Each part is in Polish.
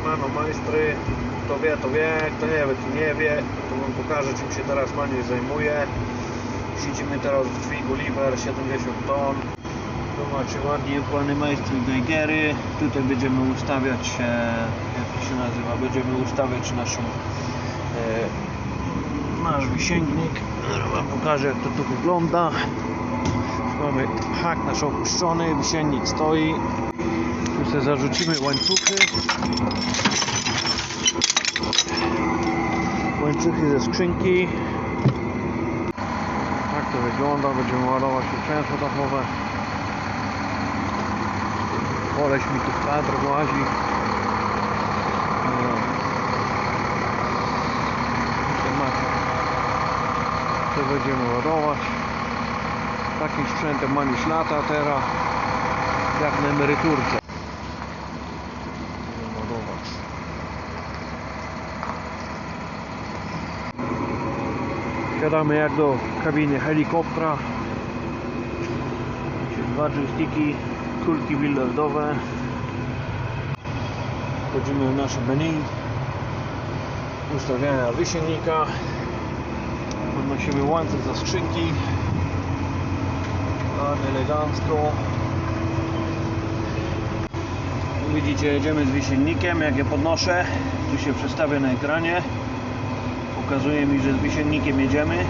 Shimano majstry. Kto wie, to wie, kto nie wie, to nie wie. To wam pokażę, czym się teraz Maniusz zajmuje. Siedzimy teraz w dźwigu Liver 70 ton. Tu macie ładnie plany majstry Geigery. Tutaj będziemy ustawiać, jak to się nazywa, będziemy ustawiać naszą e, nasz wisięgnik. Zaraz wam pokażę jak to tu wygląda. Mamy hak nasz opuszczony, wisiennik stoi. Zarzucimy łańcuchy. Łańcuchy ze skrzynki. Tak to wygląda, będziemy ładować sprzęsło dachowe. Koleś mi tu kadr włazi. No. To będziemy ładować. Takim sprzętem ma niż lata teraz. Jak na emeryturce. Będziemy ładować. Siadamy jak do kabiny helikoptera. Dwa joysticki, kulki billardowe. Wchodzimy w nasze menu. Ustawiania wysiennika. Podnosimy łańcuch za skrzynki. Ładnie, elegancko. Widzicie, jedziemy z wisiennikiem. Jak je podnoszę, tu się przestawia na ekranie. Pokazuje mi, że z wisiennikiem jedziemy.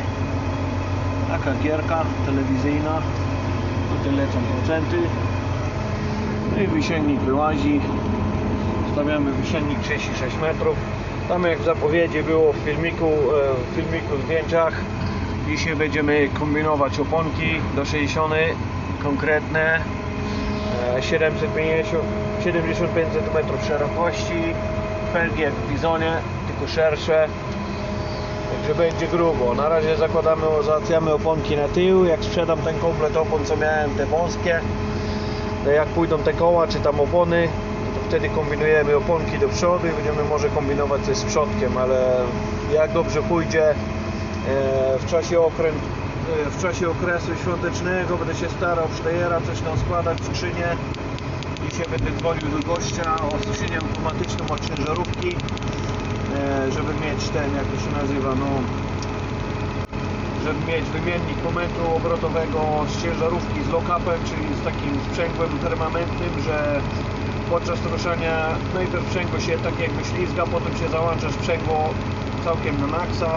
Taka gierka telewizyjna. Tutaj lecą procenty. No i wisiennik wyłazi. Stawiamy wisiennik 36 metrów. Tam jak w zapowiedzi było w filmiku, e, w filmiku zdjęciach. Dzisiaj będziemy kombinować oponki do 60 konkretne. e, 750, 75 cm szerokości. Felgi jak w bizonie, tylko szersze. Także będzie grubo. Na razie zakładamy, załatwiamy oponki na tył. Jak sprzedam ten komplet opon, co miałem, te wąskie, jak pójdą te koła, czy tam opony, to wtedy kombinujemy oponki do przodu i będziemy może kombinować coś z przodkiem, ale jak dobrze pójdzie e, w czasie okręt, e, w czasie okresu świątecznego będę się starał Steyera coś tam składać w skrzynię Dzisiaj będę dzwonił do gościa o stosunku automatycznym od ciężarówki e, mieć ten, jak to się nazywa, no żeby mieć wymiennik momentu obrotowego z ciężarówki z lock-upem, czyli z takim sprzęgłem permanentnym, że podczas ruszania najpierw sprzęgło się tak jakby ślizga, potem się załącza sprzęgło całkiem na maksa,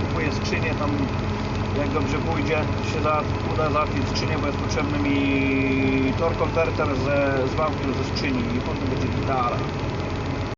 kupuję skrzynię tam jak dobrze pójdzie, się za, uda załatwić skrzynię, bo jest potrzebny mi tor konwerter ze, z wałkiem ze skrzyni i potem będzie gitara.